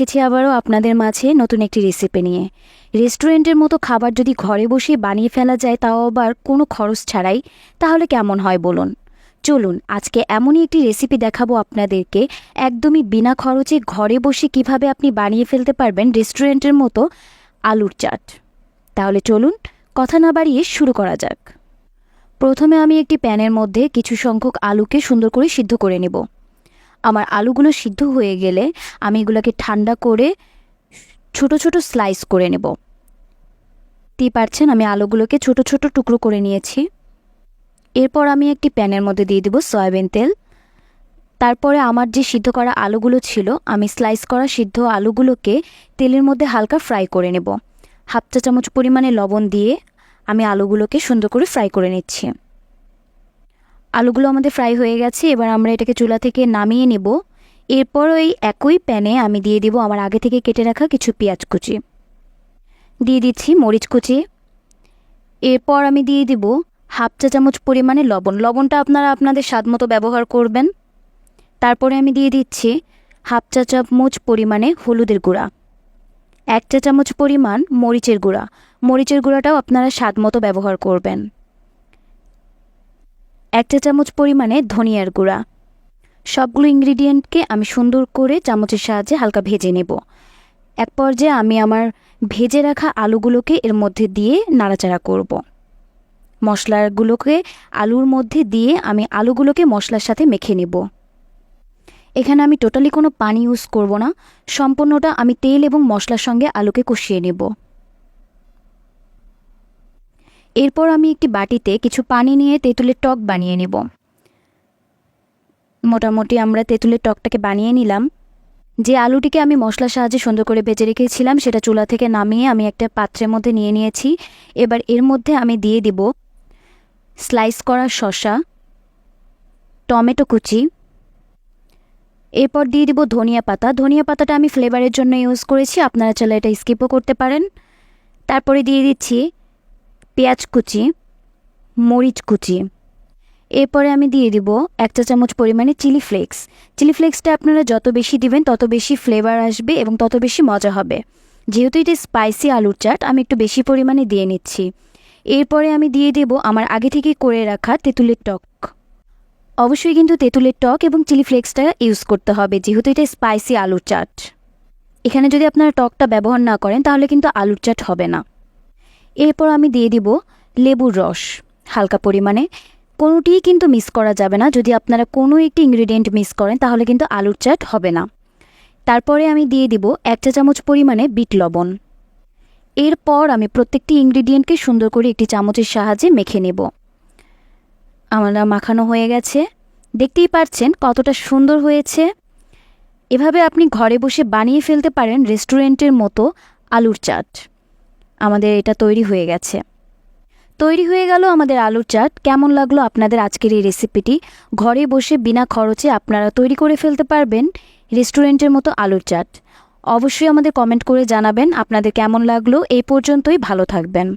এসেছি আবারও আপনাদের মাঝে নতুন একটি রেসিপি নিয়ে। রেস্টুরেন্টের মতো খাবার যদি ঘরে বসে বানিয়ে ফেলা যায় তাও আবার কোনো খরচ ছাড়াই, তাহলে কেমন হয় বলুন? চলুন, আজকে এমনই একটি রেসিপি দেখাবো আপনাদেরকে। একদমই বিনা খরচে ঘরে বসে কীভাবে আপনি বানিয়ে ফেলতে পারবেন রেস্টুরেন্টের মতো আলুর চাট। তাহলে চলুন, কথা না বাড়িয়ে শুরু করা যাক। প্রথমে আমি একটি প্যানের মধ্যে কিছু সংখ্যক আলুকে সুন্দর করে সিদ্ধ করে নেব। আমার আলুগুলো সিদ্ধ হয়ে গেলে আমি এগুলোকে ঠান্ডা করে ছোট ছোট স্লাইস করে নেব। দেখতেই পারছেন আমি আলুগুলোকে ছোট ছোট টুকরো করে নিয়েছি। এরপর আমি একটি প্যানের মধ্যে দিয়ে দেবো সয়াবিন তেল। তারপরে আমার যে সিদ্ধ করা আলুগুলো ছিল, আমি স্লাইস করা সিদ্ধ আলুগুলোকে তেলের মধ্যে হালকা ফ্রাই করে নেব। হাফ চা চামচ পরিমাণে লবণ দিয়ে আমি আলুগুলোকে সুন্দর করে ফ্রাই করে নিচ্ছি। আলুগুলো আমাদের ফ্রাই হয়ে গেছে, এবার আমরা এটাকে চুলা থেকে নামিয়ে নেব। এরপর ওই একই প্যানে আমি দিয়ে দিব আমার আগে থেকে কেটে রাখা কিছু পেঁয়াজ কুচি। দিয়ে দিচ্ছি মরিচ কুচি। এরপর আমি দিয়ে দিব হাফ চা চামচ পরিমাণে লবণ। লবণটা আপনারা আপনাদের স্বাদ মতো ব্যবহার করবেন। তারপরে আমি দিয়ে দিচ্ছি হাফ চা চামচ পরিমাণে হলুদের গুঁড়া। এক চা চামচ পরিমাণ মরিচের গুঁড়া। মরিচের গুঁড়াটাও আপনারা স্বাদ মতো ব্যবহার করবেন। এক চা চামচ পরিমাণে ধনিয়ার গুঁড়া। সবগুলো ইনগ্রিডিয়েন্টকে আমি সুন্দর করে চামচের সাহায্যে হালকা ভেজে নেব। এক পর্যায়ে আমি আমার ভেজে রাখা আলুগুলোকে এর মধ্যে দিয়ে নাড়াচাড়া করব। মশলাগুলোকে আলুর মধ্যে দিয়ে আমি আলুগুলোকে মশলার সাথে মেখে নেব। এখানে আমি টোটালি কোনো পানি ইউজ করব না। সম্পূর্ণটা আমি তেল এবং মশলার সঙ্গে আলুকে কষিয়ে নেব। এরপর আমি একটি বাটিতে কিছু পানি নিয়ে তেঁতুলের টক বানিয়ে নেব। মোটামুটি আমরা তেঁতুলের টকটাকে বানিয়ে নিলাম। যে আলুটিকে আমি মশলার সাহায্যে সুন্দর করে ভেজে রেখেছিলাম, সেটা চুলা থেকে নামিয়ে আমি একটা পাত্রের মধ্যে নিয়ে নিয়েছি। এবার এর মধ্যে আমি দিয়ে দিব স্লাইস করা শসা, টমেটো কুচি। এরপর দিয়ে দিব ধনিয়া পাতা। ধনিয়া পাতাটা আমি ফ্লেভারের জন্য ইউজ করেছি, আপনারা চাইলে এটা স্কিপও করতে পারেন। তারপরে দিয়ে দিচ্ছি পেঁয়াজ কুচি, মরিচ কুচি। এরপরে আমি দিয়ে দিব এক চা চামচ পরিমাণে চিলি ফ্লেক্স। চিলি ফ্লেক্সটা আপনারা যত বেশি দিবেন, তত বেশি ফ্লেভার আসবে এবং তত বেশি মজা হবে। যেহেতু এটা স্পাইসি আলুর চাট, আমি একটু বেশি পরিমাণে দিয়ে নিচ্ছি। এরপরে আমি দিয়ে দেব আমার আগে থেকে করে রাখা তেঁতুলের টক। অবশ্যই কিন্তু তেঁতুলের টক এবং চিলি ফ্লেক্সটা ইউজ করতে হবে, যেহেতু এটা স্পাইসি আলুর চাট। এখানে যদি আপনারা টকটা ব্যবহার না করেন, তাহলে কিন্তু আলুর চাট হবে না। এরপর আমি দিয়ে দিব লেবুর রস। হালকা পরিমাণে। কোনোটিই কিন্তু মিস করা যাবে না। যদি আপনারা কোনো একটি ইনগ্রিডিয়েন্ট মিস করেন, তাহলে কিন্তু আলুর চাট হবে না। তারপরে আমি দিয়ে দিব এক চা চামচ পরিমাণে বিট লবণ। এরপর আমি প্রত্যেকটি ইনগ্রিডিয়েন্টকে সুন্দর করে একটি চামচের সাহায্যে মেখে নেব। আমার মাখানো হয়ে গেছে। দেখতেই পাচ্ছেন কতটা সুন্দর হয়েছে। এভাবে আপনি ঘরে বসে বানিয়ে ফেলতে পারেন রেস্টুরেন্টের মতো আলুর চাট। আমাদের এটা তৈরি হয়ে গেছে। তৈরি হয়ে গেল আমাদের আলুর চাট। কেমন লাগল আপনাদের আজকের এই রেসিপিটি? ঘরে বসে বিনা খরচে আপনারা তৈরি করে ফেলতে পারবেন রেস্টুরেন্টের মতো আলুর চাট। অবশ্যই আমাদের কমেন্ট করে জানাবেন আপনাদের কেমন লাগল। এই পর্যন্তই ভালো থাকবেন।